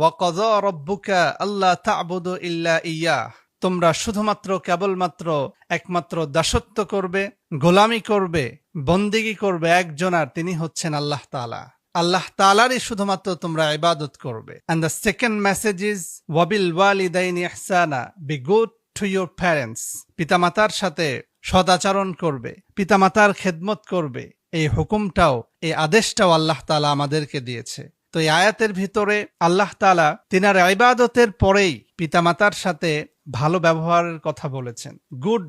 ওয়াকজ আল্লাহ ইল্লা তোমরা শুধুমাত্র কেবলমাত্র একমাত্র দাসত্ব করবে, গোলামি করবে, বন্দিগি করবে একজন আর তিনি হচ্ছেন আল্লাহ তালা আল্লাহ তালারই শুধুমাত্র তোমরা ইবাদত করবে। And the second message is ওয়াবিল ওয়ালিদাইন be good to your parents পিতামাতার সাথে সদাচরণ করবে, পিতামাতার খেদমত করবে। এই হুকুমটাও, এই আদেশটাও আল্লাহ তালা আমাদেরকে দিয়েছে। তো এই আয়াতের ভিতরে আল্লাহ তালা তিনার ইবাদতের পরেই পিতামাতার সাথে ভালো ব্যবহারের কথা বলেছেন গুড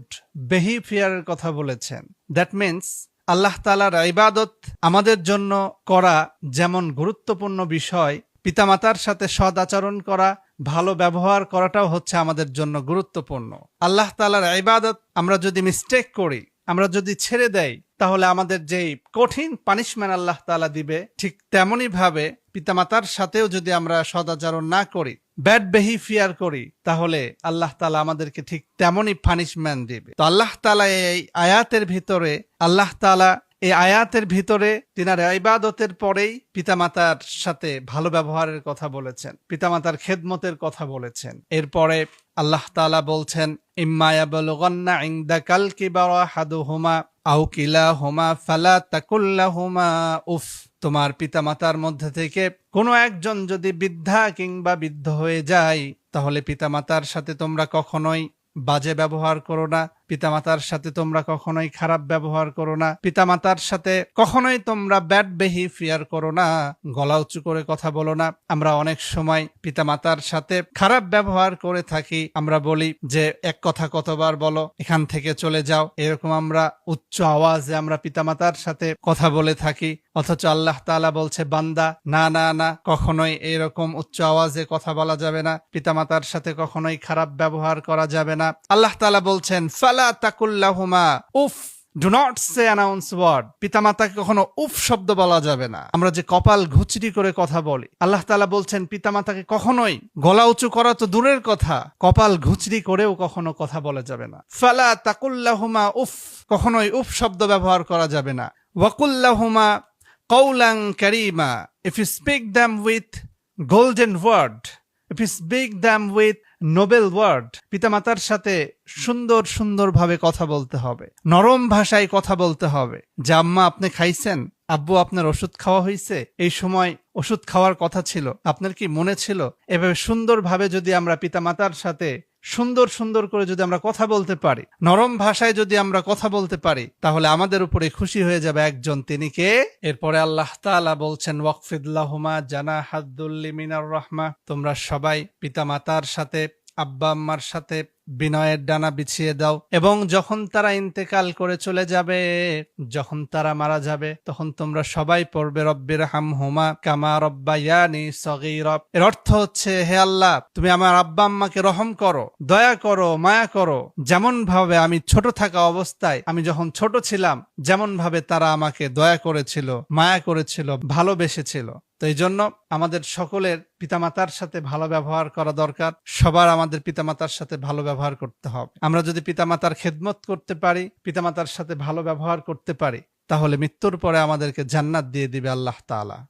বিহেভিয়ারের কথা বলেছেন। দ্যাট মিন্স আল্লাহ তালার ইবাদত আমাদের জন্য করা যেমন গুরুত্বপূর্ণ বিষয়, পিতামাতার সাথে সদ আচরণ করা, ভালো ব্যবহার করাটাও হচ্ছে আমাদের জন্য গুরুত্বপূর্ণ। আল্লাহ তালার ইবাদত আমরা যদি মিস্টেক করি, আমরা যদি ছেড়ে দেই, তাহলে আমাদের যেই কঠিন পানিশমেন্ট আল্লাহ তালা দিবে, ঠিক তেমনই ভাবে পিতামাতার সাথেও যদি আমরা সদাচরণ না করি ব্যাড বিহেভিয়ার করি, তাহলে আল্লাহ তালা আমাদেরকে ঠিক তেমনই পানিশমেন্ট দিবে। তো আল্লাহ তালা এই আয়াতের ভিতরে, আল্লাহ তালা এই আয়াতের ভিতরে তিনার ইবাদতের পরেই পিতামাতার সাথে ভালো ব্যবহারের কথা বলেছেন, পিতামাতার খেদমতের কথা বলেছেন। এরপরে আল্লাহ তালা বলছেন ইম্মায়াবলগন্না ইংদাকাল হাদু হাদুহুমা আও হোমা ফালা তাকুল্লা হোমা উফ, তোমার পিতামাতার মধ্যে থেকে কোনো একজন যদি বৃদ্ধা কিংবা বৃদ্ধ হয়ে যায়, তাহলে পিতা মাতার সাথে তোমরা কখনোই বাজে ব্যবহার করো না। পিতামাতার সাথে তোমরা কখনোই খারাপ ব্যবহার করো না। পিতামাতার সাথে কখনোই তোমরা ব্যাড বিহেভিয়ার করো না। গলা উঁচু করে কথা বলো না। আমরা অনেক সময় পিতামাতার সাথে খারাপ ব্যবহার করে থাকি। আমরা বলি যে, এক কথা কতবার বলো, এখান থেকে চলে যাও। এরকম আমরা উচ্চ আওয়াজে আমরা পিতামাতার সাথে কথা বলে থাকি। অথচ আল্লাহ তাআলা বলছে, বান্দা, না না না, কখনোই এরকম উচ্চ আওয়াজে কথা বলা যাবে না। পিতামাতার সাথে কখনোই খারাপ ব্যবহার করা যাবে না। আল্লাহ তাআলা বলছেন তাকুল্লাহুমা, উফ do not say announce word কখনো উফ শব্দ বলা যাবে না। আমরা যে কপাল ঘুচড়ি করে কথা বলি, আল্লাহ তাআলা বলছেন কখনোই গলা উঁচু করা তো দূরের কথা, কপাল ঘুচড়ি করেও কখনো কথা বলা যাবে না। ফালা তাকুল্লাহুমা, উফ, কখনোই উফ শব্দ ব্যবহার করা যাবে না। ওয়াকুল্লাহুমা কৌলাং কারিমা if you speak them with golden word speak them with noble word পিতামাতার সাথে সুন্দর, সুন্দরভাবে কথা বলতে হবে। নরম ভাষায় কথা বলতে হবে। যে আম্মা আপনি খাইছেন, আব্বু আপনার ওষুধ খাওয়া হয়েছে এই সময় ওষুধ খাওয়ার কথা ছিল, আপনার কি মনে ছিল? এভাবে সুন্দরভাবে যদি আমরা পিতামাতার সাথে সুন্দর সুন্দর করে যদি আমরা কথা বলতে পারি, নরম ভাষায় যদি আমরা কথা বলতে পারি, তাহলে আমাদের উপরে খুশি হয়ে যাবে একজন তিনি কে? এরপরে আল্লাহ তালা বলছেন ওয়কফিদুল্লাহমা জানা হাদ্দুল্লি মিনার রহমা। তোমরা সবাই পিতা মাতার সাথে আব্বা আম্মার সাথে বিনয়ের ডানা বিছিয়ে দাও। এবং যখন তারা ইন্তেকাল করে চলে যাবে, যখন তারা মারা যাবে, তখন তোমরা সবাই পড়বে, রব্বির হাম হুমা কামা রব্বায়ানি সগীরব এর অর্থ হচ্ছে, হে আল্লাহ, তুমি আমার আব্বা আম্মাকে রহম করো, দয়া করো, মায়া করো। যেমন ভাবে আমি ছোট থাকা অবস্থায় আমি যখন ছোট ছিলাম যেমন ভাবে তারা আমাকে দয়া করেছিল, মায়া করেছিল, ভালোবেসেছিল। তো এই জন্য আমাদের সকলের পিতামাতার সাথে ভালো ব্যবহার করা দরকার। সবার আমাদের পিতামাতার সাথে ভালো ব্যবহার করতে হবে। আমরা যদি পিতামাতার খেদমত করতে পারি, পিতামাতার সাথে ভালো ব্যবহার করতে পারি, তাহলে মৃত্যুর পরে আমাদেরকে জান্নাত দিয়ে দিবে আল্লাহ তাআলা।